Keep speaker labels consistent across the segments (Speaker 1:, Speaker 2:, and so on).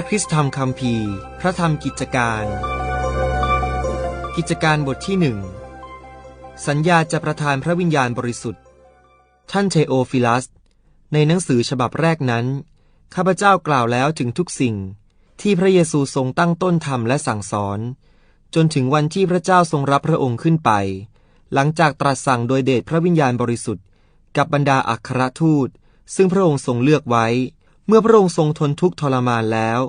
Speaker 1: ระคริสตธรรมคัมภีพระธรรมกิจการ กิจการบทที่หนึ่งสัญญาจะประทานพระวิญญาณบริสุทธิ์ ท่านเทโอฟิลัส ในหนังสือฉบับแรกนั้น ข้าพเจ้ากล่าวแล้วถึงทุกสิ่งที่พระเยซูทรงตั้งต้นทำและสั่งสอน จนถึงวันที่พระเจ้าทรงรับพระองค์ขึ้นไป หลังจากตรัสสั่งโดยเดชพระวิญญาณบริสุทธิ์ กับบรรดาอัครทูต ซึ่งพระองค์ทรงเลือกไว้ เมื่อพระองค์ทรงทนทุกข์ทรมานแล้ว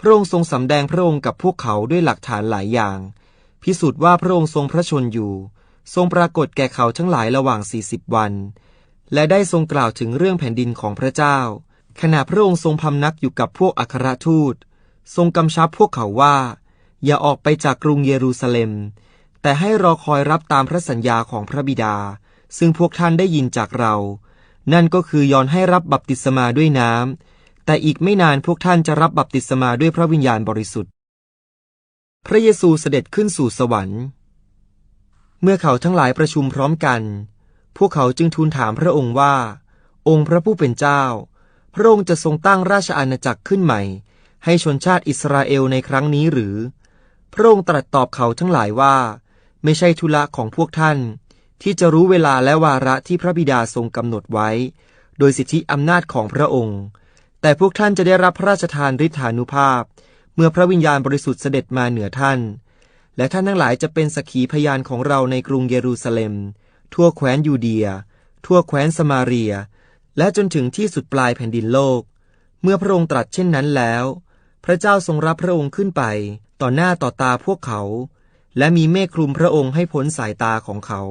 Speaker 1: พระองค์ทรงสำแดงพระองค์กับพวกเขาด้วยหลักฐานหลายอย่าง พิสูจน์ว่าพระองค์ทรงพระชนอยู่ ทรงปรากฏแก่เขาทั้งหลายระหว่างสี่สิบวัน และได้ทรงกล่าวถึงเรื่องแผ่นดินของพระเจ้า ขณะพระองค์ทรงพำนักอยู่กับพวกอัครทูต ทรงกำชับพวกเขาว่า อย่าออกไปจากกรุงเยรูซาเล็ม แต่ให้รอคอยรับตามพระสัญญาของพระบิดา ซึ่งพวกท่านได้ยินจากเรา นั่นก็คือยอนให้รับบัพติศมาด้วยน้ำ แต่อีกไม่นานพวกท่านจะรับบัพติศมาด้วยพระวิญญาณบริสุทธิ์ พระเยซูเสด็จขึ้นสู่สวรรค์ เมื่อเขาทั้งหลายประชุมพร้อมกัน พวกเขาจึงทูลถามพระองค์ว่า องค์พระผู้เป็นเจ้า พระองค์จะทรงตั้งราชอาณาจักรขึ้นใหม่ ให้ชนชาติอิสราเอลในครั้งนี้หรือ พระองค์ตรัสตอบเขาทั้งหลายว่า ไม่ใช่ธุระของพวกท่าน ที่จะรู้เวลาและวาระที่พระบิดาทรงกำหนดไว้ โดยสิทธิอำนาจของพระองค์ แต่พวกท่านจะได้รับพระราชทานฤทธานุภาพ เมื่อพระวิญญาณบริสุทธิ์เสด็จมาเหนือท่าน และท่านทั้งหลายจะเป็นสักขีพยานของเราในกรุงเยรูซาเล็ม ทั่วแคว้นยูเดีย ทั่วแคว้นสมาเรีย และจนถึงที่สุดปลายแผ่นดินโลก เมื่อพระองค์ตรัสเช่นนั้นแล้ว พระเจ้าทรงรับพระองค์ขึ้นไป ต่อหน้าต่อตาพวกเขา และมีเมฆคลุมพระองค์ให้พ้นสายตาของเขา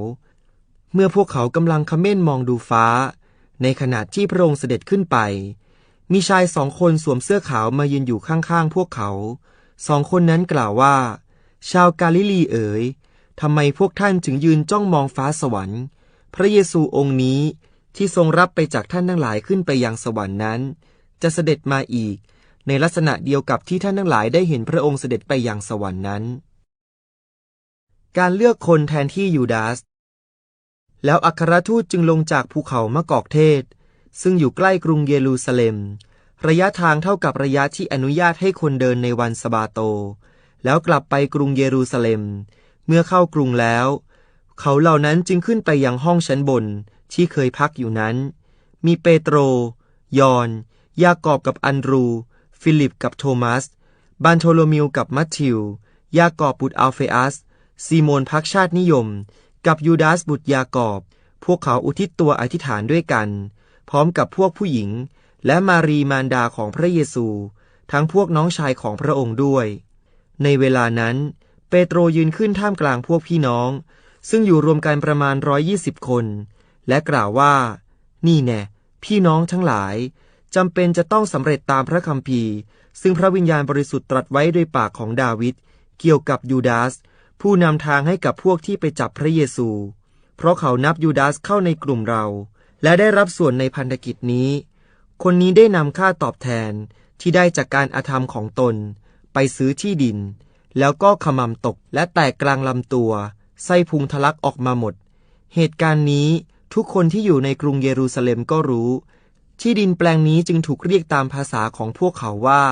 Speaker 1: เมื่อพวกเขากำลังคเม่นมองดูฟ้า ในขณะที่พระองค์เสด็จขึ้นไป มีชายสองคนสวมเสื้อขาวมายืนอยู่ข้างๆพวกเขา สองคนนั้นกล่าวว่า ชาวกาลิลีเอ๋ยทำไมพวกท่านถึงยืนจ้องมองฟ้าสวรรค์ พระเยซูองค์นี้ที่ทรงรับไปจากท่านทั้งหลายขึ้นไปยังสวรรค์นั้น จะเสด็จมาอีก ในลักษณะเดียวกับที่ท่านทั้งหลายได้เห็นพระองค์เสด็จไปยังสวรรค์นั้น การเลือกคนแทนที่ยูดาส แล้วอัครทูตจึงลงจากภูเขามะกอกเทศ ซึ่งอยู่ใกล้กรุงเยรูซาเล็ม ระยะทางเท่ากับระยะที่อนุญาตให้คนเดินในวันสบาโต แล้วกลับไปกรุงเยรูซาเล็ม เมื่อเข้ากรุงแล้ว เขาเหล่านั้นจึงขึ้นไปยังห้องชั้นบนที่เคยพักอยู่นั้น มีเปโตร ยอน ยากอบกับอันดรู ฟิลิปกับโทมัส บันโทโลมิวกับมัทธิว ยากอบบุตรอัลเฟอัส ซีโมนพักชาตินิยม กับยูดาสบุตรยากอบ พวกเขาอุทิศตัวอธิษฐานด้วยกัน พร้อมกับพวกผู้หญิง และมารีมารดาของพระเยซู ทั้งพวกน้องชายของพระองค์ด้วย ในเวลานั้น เปโตรยืนขึ้นท่ามกลางพวกพี่น้อง ซึ่งอยู่รวมกันประมาณร้อยยี่สิบคน และกล่าวว่า นี่แน่พี่น้องทั้งหลายจำเป็นจะต้องสำเร็จตามพระคัมภีร์ ซึ่งพระวิญญาณบริสุทธิ์ตรัสไว้โดยปากของดาวิดเกี่ยวกับยูดาส ผู้นำทางให้กับพวกที่ไปจับพระเยซู เพราะเขานับยูดาสเข้าในกลุ่มเรา และได้รับส่วนในพันธกิจนี้ คนนี้ได้นำค่าตอบแทนที่ได้จากการอาธรรมของตน ไปซื้อที่ดิน แล้วก็ขมำตกและแตกกลางลำตัวไส้พุงทะลักออกมาหมด เหตุการณ์นี้ทุกคนที่อยู่ในกรุงเยรูซาเล็มก็รู้ ที่ดินแปลงนี้จึงถูกเรียกตามภาษาของพวกเขาว่า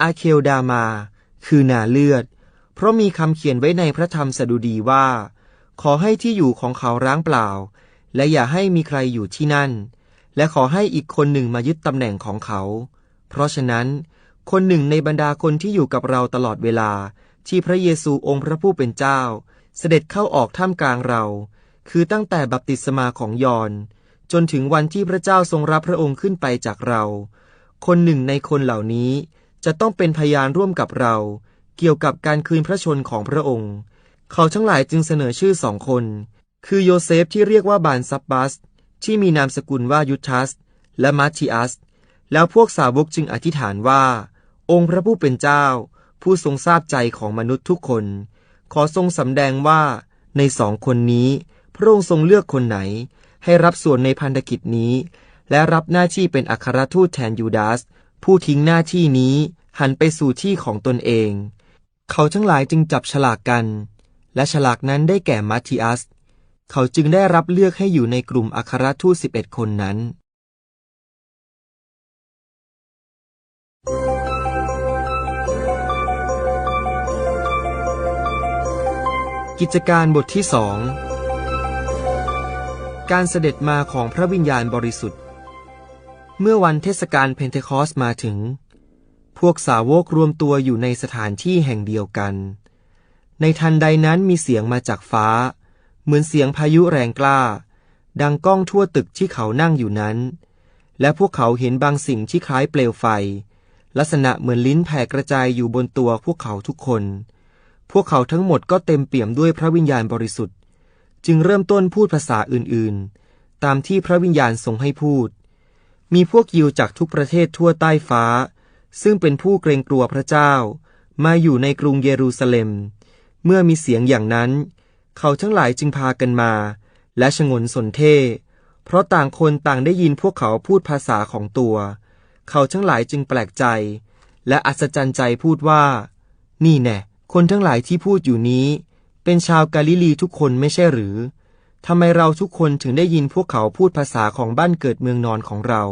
Speaker 1: อาเคลดามา คือนาเลือด เพราะมีคำเขียนไว้ในพระธรรมสดุดีว่า ขอให้ที่อยู่ของเขาร้างเปล่า และอย่าให้มีใครอยู่ที่นั่น และขอให้อีกคนหนึ่งมายึดตำแหน่งของเขา เพราะฉะนั้น คนหนึ่งในบรรดาคนที่อยู่กับเราตลอดเวลาที่พระเยซูองค์พระผู้เป็นเจ้า เสด็จเข้าออกท่ามกลางเรา คือตั้งแต่บัพติศมาของยอน จนถึงวันที่พระเจ้าทรงรับพระองค์ขึ้นไปจากเรา คนหนึ่งในคนเหล่านี้จะต้องเป็นพยานร่วมกับเรา เกี่ยวกับการคืนพระชนของพระองค์ เขาทั้งหลายจึงเสนอชื่อสองคน คือโยเซฟที่เรียกว่าบานซับบัส ที่มีนามสกุลว่ายุทัส และมาธิอัส แล้วพวกสาวกจึงอธิษฐานว่า องค์พระผู้เป็นเจ้า ผู้ทรงทราบใจของมนุษย์ทุกคน ขอทรงสำแดงว่าในสองคนนี้ พระองค์ทรงเลือกคนไหน ให้รับส่วนในพันธกิจนี้ และรับหน้าที่เป็นอัครทูตแทนยูดาส ผู้ทิ้งหน้าที่นี้หันไปสู่ที่ของตนเอง เขาทั้งหลายจึงจับฉลากกัน และฉลากนั้นได้แก่มัทธิอัส เขาจึงได้รับเลือกให้อยู่ในกลุ่มอัครทูตสิบเอ็ดคนนั้น กิจการบทที่สองการเสด็จมาของพระวิญญาณบริสุทธิ์ เมื่อวันเทศกาลเพนเทคอสมาถึง พวกสาวกรวมตัวอยู่ในสถานที่แห่งเดียวกัน ในทันใดนั้นมีเสียงมาจากฟ้า เหมือนเสียงพายุแรงกล้า ดังก้องทั่วตึกที่เขานั่งอยู่นั้น และพวกเขาเห็นบางสิ่งที่คล้ายเปลวไฟ ลักษณะเหมือนลิ้นแผ่กระจายอยู่บนตัวพวกเขาทุกคน พวกเขาทั้งหมดก็เต็มเปี่ยมด้วยพระวิญญาณบริสุทธิ์ จึงเริ่มต้นพูดภาษาอื่นๆ ตามที่พระวิญญาณทรงให้พูด มีพวกยิวจากทุกประเทศทั่วใต้ฟ้า ซึ่งเป็นผู้เกรงกลัวพระเจ้า มาอยู่ในกรุงเยรูซาเล็ม เมื่อมีเสียงอย่างนั้น เขาทั้งหลายจึงพากันมา และชงนสนเท่เพราะต่างคนต่างได้ยินพวกเขาพูดภาษาของตัว เขาทั้งหลายจึงแปลกใจ และอัศจรรย์ใจพูดว่า นี่แน่คนทั้งหลายที่พูดอยู่นี้ เป็นชาวกาลิลีทุกคนไม่ใช่หรือทำไมเราทุกคนถึงได้ยินพวกเขาพูดภาษาของบ้านเกิดเมืองนอนของเรา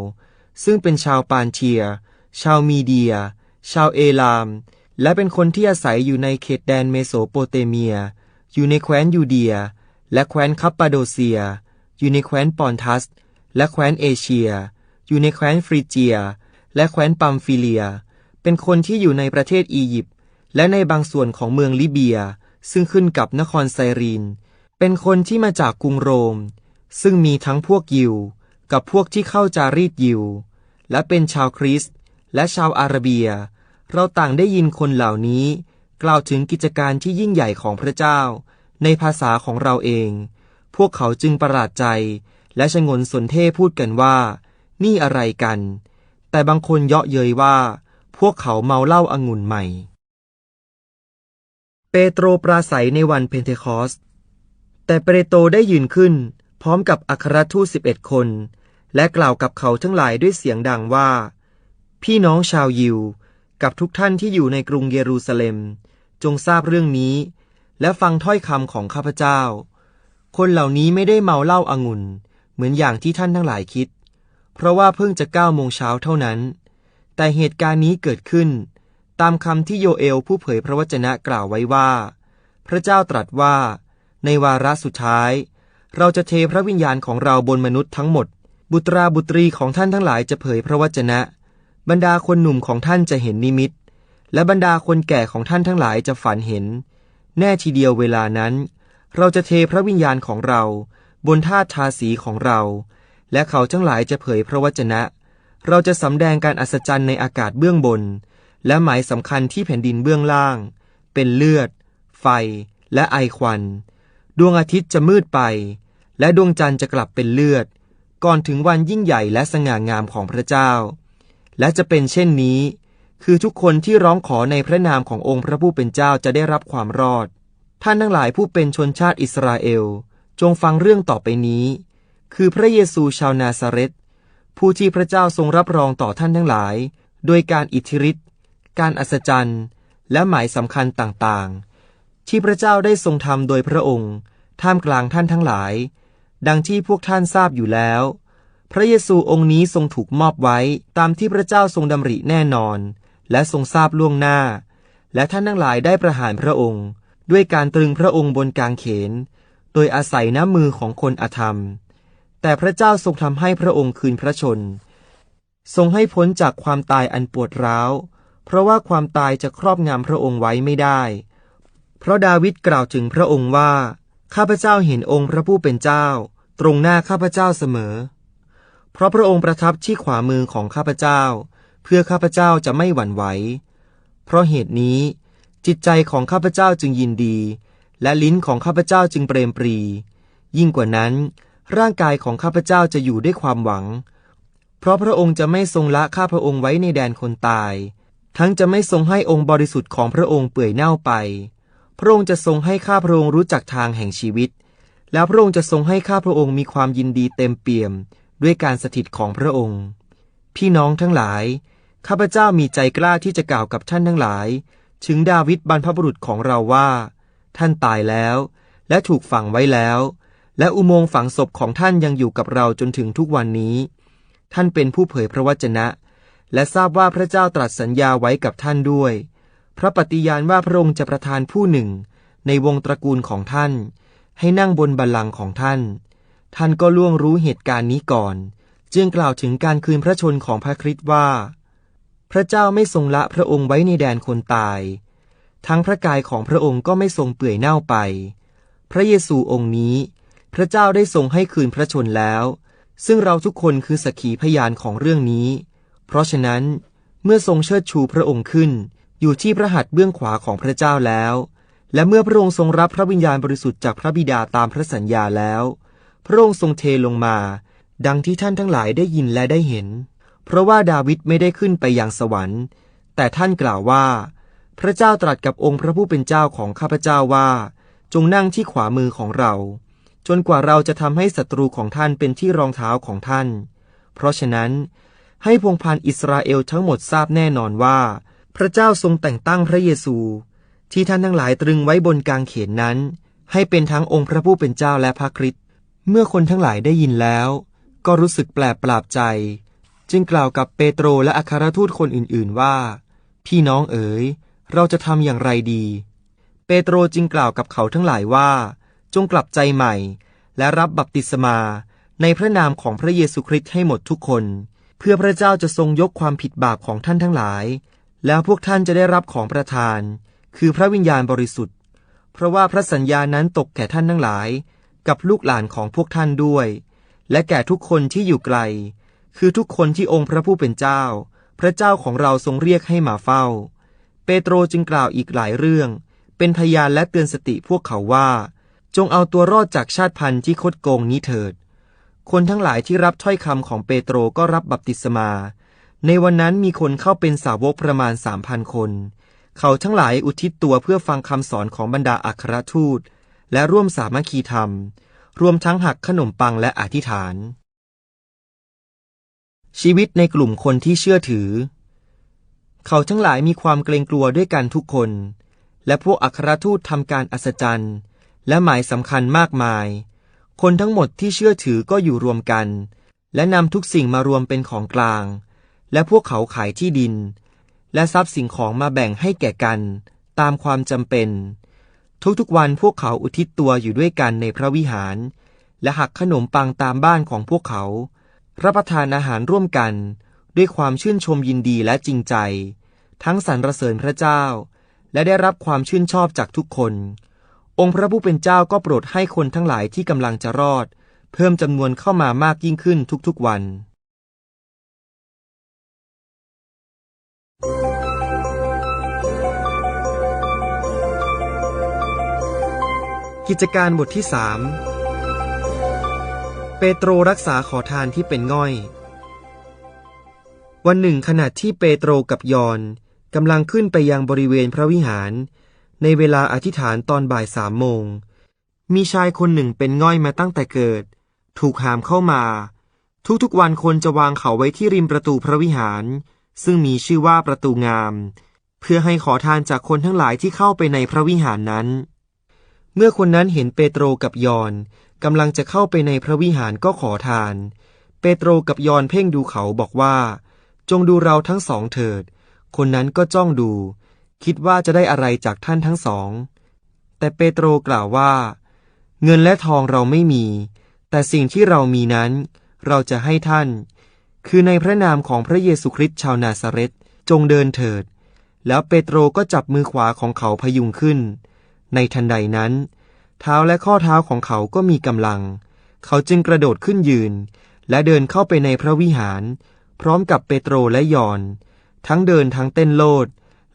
Speaker 1: ซึ่งเป็นชาวปานเทีย ชาวมีเดีย ชาวเอลาม และเป็นคนที่อาศัยอยู่ในเขตแดนเมโสโปเตเมีย อยู่ในแคว้นยูเดีย และแคว้นคัปปาโดเซีย อยู่ในแคว้นปอนทัส และแคว้นเอเชีย อยู่ในแคว้นฟรีเจีย และแคว้นปัมฟิเลีย เป็นคนที่อยู่ในประเทศอียิปต์และในบางส่วนของเมืองลิเบีย ซึ่งขึ้นกับนครไซรีน เป็นคนที่มาจากกรุงโรม ซึ่งมีทั้งพวกยิว กับพวกที่เข้าจารีตยิว และเป็นชาวคริสต์และชาวอาระเบีย เราต่างได้ยินคนเหล่านี้ กล่าวถึงกิจการที่ยิ่งใหญ่ของพระเจ้า ในภาษาของเราเอง พวกเขาจึงประหลาดใจ และชงนสนเท่พูดกันว่า นี่อะไรกัน แต่บางคนเยาะเย้ยว่า พวกเขาเมาเหล้าอางุ่นใหม่ เปโตรปราศัยในวันเพนเทคอสแต่เปโตรได้ยืนขึ้น พร้อมกับอัครทูตสิบเอ็ดคน และกล่าวกับเขาทั้งหลายด้วยเสียงดังว่า พี่น้องชาวยิว กับทุกท่านที่อยู่ในกรุงเยรูซาเล็ม จงทราบเรื่องนี้ และฟังถ้อยคำของข้าพเจ้า คนเหล่านี้ไม่ได้เมาเหล้าอางุ่น เหมือนอย่างที่ท่านทั้งหลายคิด เพราะว่าเพิ่งจะเก้าโมงเช้าเท่านั้น แต่เหตุการณ์นี้เกิดขึ้น ตามคำที่โยเอลผู้เผยพระวจนะกล่าวไว้ว่า พระเจ้าตรัสว่า ในวาระสุดท้าย เราจะเทพระวิญญาณของเราบนมนุษย์ทั้งหมด บุตราบุตรีของท่านทั้งหลายจะเผยพระวจนะ บรรดาคนหนุ่มของท่านจะเห็นนิมิต และบรรดาคนแก่ของท่านทั้งหลายจะฝันเห็น แน่ทีเดียวเวลานั้น เราจะเทพระวิญญาณของเรา บนธาทาสีของเรา และเขาทั้งหลายจะเผยพระวจนะ เราจะสำแดงการอัศจรรย์ในอากาศเบื้องบน และหมายสำคัญที่แผ่นดินเบื้องล่าง เป็นเลือด ไฟ และไอควัน ดวงอาทิตย์จะมืดไป และดวงจันทร์จะกลับเป็นเลือด ก่อนถึงวันยิ่งใหญ่และสง่างามของพระเจ้า และจะเป็นเช่นนี้ คือทุกคนที่ร้องขอในพระนามขององค์พระผู้เป็นเจ้าจะได้รับความรอด ท่านทั้งหลายผู้เป็นชนชาติอิสราเอล จงฟังเรื่องต่อไปนี้ คือพระเยซูชาวนาซาเรตผู้ที่พระเจ้าทรงรับรองต่อท่านทั้งหลาย โดยการอิทธิฤทธิ์การอัศจรรย์ และหมายสำคัญต่างๆ ที่พระเจ้าได้ทรงทำโดยพระองค์ ท่ามกลางท่านทั้งหลาย ดังที่พวกท่านทราบอยู่แล้ว พระเยซูองค์นี้ทรงถูกมอบไว้ตามที่พระเจ้าทรงดำริแน่นอน และทรงทราบล่วงหน้า และท่านทั้งหลายได้ประหารพระองค์ ด้วยการตรึงพระองค์บนกางเขน โดยอาศัยน้ำมือของคนอธรรม แต่พระเจ้าทรงทำให้พระองค์คืนพระชน ทรงให้พ้นจากความตายอันปวดร้าว เพราะว่าความตายจะครอบงำพระองค์ไว้ไม่ได้ เพราะดาวิดกล่าวถึงพระองค์ว่า ข้าพเจ้าเห็นองค์พระผู้เป็นเจ้า ตรงหน้าข้าพเจ้าเสมอ เพราะพระองค์ประทับที่ขวามือของข้าพเจ้า เพื่อข้าพเจ้าจะไม่หวั่นไหว เพราะเหตุนี้ จิตใจของข้าพเจ้าจึงยินดี และลิ้นของข้าพเจ้าจึงเปรมปรี ยิ่งกว่านั้น ร่างกายของข้าพเจ้าจะอยู่ด้วยความหวัง เพราะพระองค์จะไม่ทรงละข้าพระองค์ไว้ในแดนคนตาย ทั้งจะไม่ทรงให้องค์บริสุทธิ์ของพระองค์เปื่อยเน่าไป พระองค์จะทรงให้ข้าพระองค์รู้จักทางแห่งชีวิต แล้วพระองค์จะทรงให้ข้าพระองค์มีความยินดีเต็มเปี่ยมด้วยการสถิตของพระองค์ พี่น้องทั้งหลาย ข้าพเจ้ามีใจกล้าที่จะกล่าวกับท่านทั้งหลาย ถึงดาวิดบรรพบุรุษของเราว่า ท่านตายแล้ว และถูกฝังไว้แล้ว และอุโมงค์ฝังศพของท่านยังอยู่กับเราจนถึงทุกวันนี้ ท่านเป็นผู้เผยพระวจนะ และทราบว่าพระเจ้าตรัสสัญญาไว้กับท่านด้วย พระปฏิญาณว่าพระองค์จะประทานผู้หนึ่ง ในวงตระกูลของท่าน ให้นั่งบนบัลลังก์ของท่าน ท่านก็ล่วงรู้เหตุการณ์นี้ก่อน จึงกล่าวถึงการคืนพระชนของพระคริสต์ว่า พระเจ้าไม่ทรงละพระองค์ไว้ในแดนคนตาย ทั้งพระกายของพระองค์ก็ไม่ทรงเปื่อยเน่าไป พระเยซูองค์นี้ พระเจ้าได้ทรงให้คืนพระชนแล้ว ซึ่งเราทุกคนคือสักขีพยานของเรื่องนี้ เพราะฉะนั้น เมื่อทรงเชิดชูพระองค์ขึ้น อยู่ที่พระหัตถ์เบื้องขวาของพระเจ้าแล้ว และเมื่อพระองค์ทรงรับพระวิญญาณบริสุทธิ์จากพระบิดาตามพระสัญญาแล้ว พระองค์ทรงเทลงมา ดังที่ท่านทั้งหลายได้ยินและได้เห็น เพราะว่าดาวิดไม่ได้ขึ้นไปยังสวรรค์ แต่ท่านกล่าวว่า พระเจ้าตรัสกับองค์พระผู้เป็นเจ้าของข้าพเจ้าว่า จงนั่งที่ขวามือของเรา จนกว่าเราจะทำให้ศัตรูของท่านเป็นที่รองเท้าของท่าน เพราะฉะนั้น ให้พงพันอิสราเอลทั้งหมดทราบแน่นอนว่า พระเจ้าทรงแต่งตั้งพระเยซู ที่ท่านทั้งหลายตรึงไว้บนกางเขนนั้น ให้เป็นทั้งองค์พระผู้เป็นเจ้าและพระคริสต์เมื่อคนทั้งหลายได้ยินแล้ว ก็รู้สึกแปลกประหลาดใจ จึงกล่าวกับเปโตรและอัครทูตคนอื่นๆว่า พี่น้องเอ๋ย เราจะทำอย่างไรดี เปโตรจึงกล่าวกับเขาทั้งหลายว่า จงกลับใจใหม่ และรับบัพติศมาในพระนามของพระเยซูคริสต์ให้หมดทุกคน เพื่อพระเจ้าจะทรงยกความผิดบาปของท่านทั้งหลาย แล้วพวกท่านจะได้รับของประทาน คือพระวิญญาณบริสุทธิ์ เพราะว่าพระสัญญานั้นตกแก่ท่านทั้งหลาย กับลูกหลานของพวกท่านด้วย และแก่ทุกคนที่อยู่ไกล คือทุกคนที่องค์พระผู้เป็นเจ้า พระเจ้าของเราทรงเรียกให้มาเฝ้า เปโตรจึงกล่าวอีกหลายเรื่อง เป็นพยานและเตือนสติพวกเขาว่า จงเอาตัวรอดจากชาติพันธุ์ที่คดโกงนี้เถิด คนทั้งหลายที่รับถ้อยคำของเปโตรก็รับบัพติศมา ในวันนั้นมีคนเข้าเป็นสาวกประมาณสามพันคน เขาทั้งหลายอุทิศตัวเพื่อฟังคำสอนของบรรดาอัครทูต และร่วมสามัคคีธรรม รวมทั้งหักขนมปังและอธิษฐาน ชีวิตในกลุ่มคนที่เชื่อถือ เขาทั้งหลายมีความเกรงกลัวด้วยกันทุกคน และพวกอัครทูตทำการอัศจรรย์ และหมายสำคัญมากมาย คนทั้งหมดที่เชื่อถือก็อยู่รวมกัน และนำทุกสิ่งมารวมเป็นของกลาง และพวกเขาขายที่ดิน และทรัพย์สิ่งของมาแบ่งให้แก่กัน ตามความจำเป็น ทุกๆวันพวกเขาอุทิศตัวอยู่ด้วยกันในพระวิหาร และหักขนมปังตามบ้านของพวกเขา รับประทานอาหารร่วมกัน ด้วยความชื่นชมยินดีและจริงใจ ทั้งสรรเสริญพระเจ้า และได้รับความชื่นชอบจากทุกคน องค์พระผู้เป็นเจ้าก็โปรดให้คนทั้งหลายที่กำลังจะรอด เพิ่มจำนวนเข้ามามากยิ่งขึ้นทุกๆวันกิจการบทที่สาม เปโตรรักษาขอทานที่เป็นง่อย วันหนึ่งขณะที่เปโตรกับยอนกำลังขึ้นไปยังบริเวณพระวิหาร ในเวลาอธิษฐานตอนบ่ายสามโมง มีชายคนหนึ่งเป็นง่อยมาตั้งแต่เกิด ถูกหามเข้ามา ทุกๆวันคนจะวางเขาไว้ที่ริมประตูพระวิหาร ซึ่งมีชื่อว่าประตูงาม เพื่อให้ขอทานจากคนทั้งหลายที่เข้าไปในพระวิหารนั้น เมื่อคนนั้นเห็นเปโตรกับยอน กำลังจะเข้าไปในพระวิหารก็ขอทาน เปโตรกับยอนเพ่งดูเขาบอกว่า จงดูเราทั้งสองเถิด คนนั้นก็จ้องดู คิดว่าจะได้อะไรจากท่านทั้งสอง แต่เปโตรกล่าวว่า เงินและทองเราไม่มี แต่สิ่งที่เรามีนั้น เราจะให้ท่าน คือในพระนามของพระเยซูคริสต์ชาวนาซาเรตจงเดินเถิด แล้วเปโตรก็จับมือขวาของเขาพยุงขึ้น ในทันใดนั้น เท้าและข้อเท้าของเขาก็มีกำลัง เขาจึงกระโดดขึ้นยืน และเดินเข้าไปในพระวิหาร พร้อมกับเปโตรและยอน ทั้งเดินทั้งเต้นโลด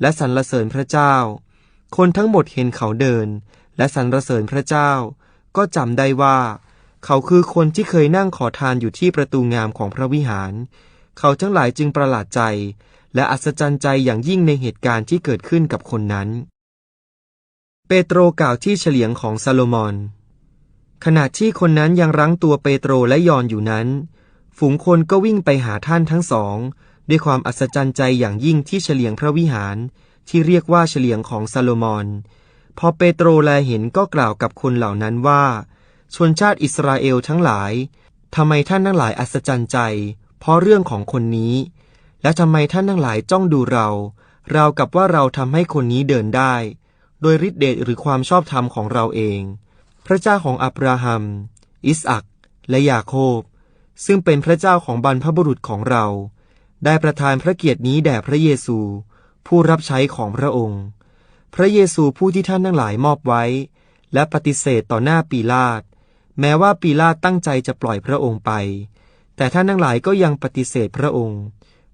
Speaker 1: และสรรเสริญพระเจ้า คนทั้งหมดเห็นเขาเดิน และสรรเสริญพระเจ้า ก็จำได้ว่า เขาคือคนที่เคยนั่งขอทานอยู่ที่ประตูงามของพระวิหาร เขาทั้งหลายจึงประหลาดใจ และอัศจรรย์ใจอย่างยิ่งในเหตุการณ์ที่เกิดขึ้นกับคนนั้น เปโตรกล่าวที่เฉลียงของซาโลมอน ขณะที่คนนั้นยังรั้งตัวเปโตรและยอนอยู่นั้น ฝูงคนก็วิ่งไปหาท่านทั้งสอง ด้วยความอัศจรรย์ใจอย่างยิ่งที่เฉลียงพระวิหาร ที่เรียกว่าเฉลียงของซาโลมอน พอเปโตรแลเห็นก็กล่าวกับคนเหล่านั้นว่า ชนชาติอิสราเอลทั้งหลายทำไมท่านทั้งหลายอัศจรรย์ใจ เพราะเรื่องของคนนี้ และทำไมท่านทั้งหลายจ้องดูเรา เรากับว่าเราทำให้คนนี้เดินได้ โดยฤทธิเดชหรือความชอบธรรมของเราเอง พระเจ้าของอับราฮัม อิสอัก และยาโคบ ซึ่งเป็นพระเจ้าของบรรพบุรุษของเรา ได้ประทานพระเกียรตินี้แด่พระเยซู ผู้รับใช้ของพระองค์ พระเยซูผู้ที่ท่านทั้งหลายมอบไว้ และปฏิเสธต่อหน้าปีลาตแม้ว่าปีลาตตั้งใจจะปล่อยพระองค์ไป แต่ท่านทั้งหลายก็ยังปฏิเสธพระองค์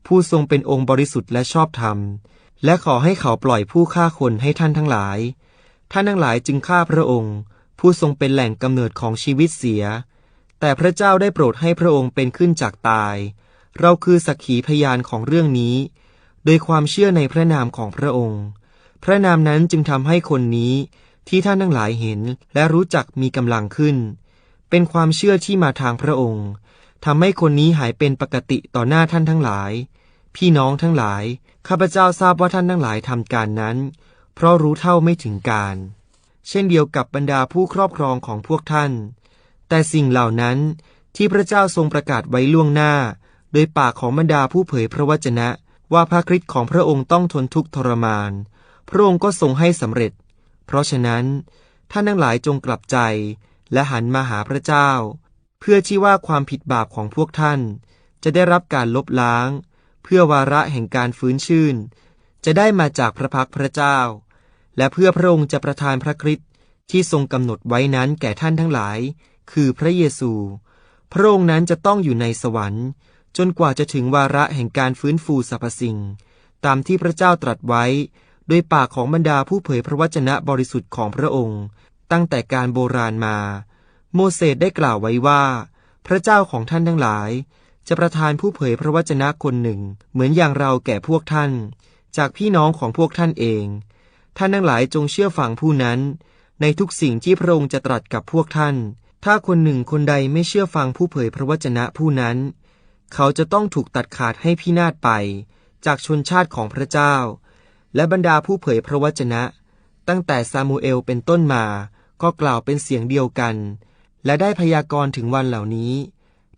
Speaker 1: ผู้ทรงเป็นองค์บริสุทธิ์และชอบธรรม และขอให้เขาปล่อยผู้ฆ่าคนให้ท่านทั้งหลาย ท่านทั้งหลายจึงฆ่าพระองค์ ผู้ทรงเป็นแหล่งกำเนิดของชีวิตเสีย แต่พระเจ้าได้โปรดให้พระองค์เป็นขึ้นจากตาย เราคือสักขีพยานของเรื่องนี้ โดยความเชื่อในพระนามของพระองค์ พระนามนั้นจึงทำให้คนนี้ที่ท่านทั้งหลายเห็นและรู้จักมีกำลังขึ้น เป็นความเชื่อที่มาทางพระองค์ทำให้คนนี้หายเป็นปกติต่อหน้าท่านทั้งหลาย พี่น้องทั้งหลาย ข้าพเจ้าทราบว่าท่านทั้งหลายทำการนั้น เพราะรู้เท่าไม่ถึงการ เช่นเดียวกับบรรดาผู้ครอบครองของพวกท่าน แต่สิ่งเหล่านั้นที่พระเจ้าทรงประกาศไว้ล่วงหน้า โดยปากของบรรดาผู้เผยพระวจนะ ว่าพระคริสต์ของพระองค์ต้องทนทุกข์ทรมาน พระองค์ก็ทรงให้สำเร็จ เพราะฉะนั้น ท่านทั้งหลายจงกลับใจ และหันมาหาพระเจ้า เพื่อที่ว่าความผิดบาปของพวกท่าน จะได้รับการลบล้าง เพื่อวาระแห่งการฟื้นชื่น จะได้มาจากพระพักพระเจ้า และเพื่อพระองค์จะประทานพระคริสต์ที่ทรงกำหนดไว้นั้นแก่ท่านทั้งหลาย คือพระเยซู พระองค์นั้นจะต้องอยู่ในสวรรค์ จนกว่าจะถึงวาระแห่งการฟื้นฟูสรรพสิ่ง ตามที่พระเจ้าตรัสไว้ โดยปากของบรรดาผู้เผยพระวจนะบริสุทธิ์ของพระองค์ ตั้งแต่การโบราณมา โมเสสได้กล่าวไว้ว่า พระเจ้าของท่านทั้งหลาย จะประทานผู้เผยพระวจนะคนหนึ่ง เหมือนอย่างเราแก่พวกท่าน จากพี่น้องของพวกท่านเอง ท่านทั้งหลายจงเชื่อฟังผู้นั้น ในทุกสิ่งที่พระองค์จะตรัสกับพวกท่าน ถ้าคนหนึ่งคนใดไม่เชื่อฟังผู้เผยพระวจนะผู้นั้น เขาจะต้องถูกตัดขาดให้พินาศไป จากชนชาติของพระเจ้า และบรรดาผู้เผยพระวจนะ ตั้งแต่ซามูเอลเป็นต้นมา ก็กล่าวเป็นเสียงเดียวกัน และได้พยากรณ์ถึงวันเหล่านี้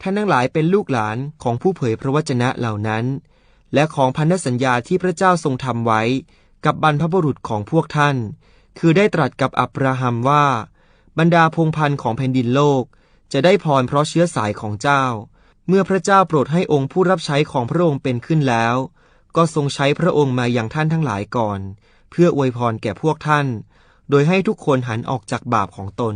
Speaker 1: ท่านทั้งหลายเป็นลูกหลานของผู้เผยพระวจนะเหล่านั้น และของพันธสัญญาที่พระเจ้าทรงทำไว้กับบรรพบุรุษของพวกท่าน คือได้ตรัสกับอับราฮัมว่า บรรดาพงพันธ์ของแผ่นดินโลก จะได้พรเพราะเชื้อสายของเจ้า เมื่อพระเจ้าโปรดให้องค์ผู้รับใช้ของพระองค์เป็นขึ้นแล้ว ก็ทรงใช้พระองค์มาอย่างท่านทั้งหลายก่อน เพื่ออวยพรแก่พวกท่าน โดยให้ทุกคนหันออกจากบาปของตน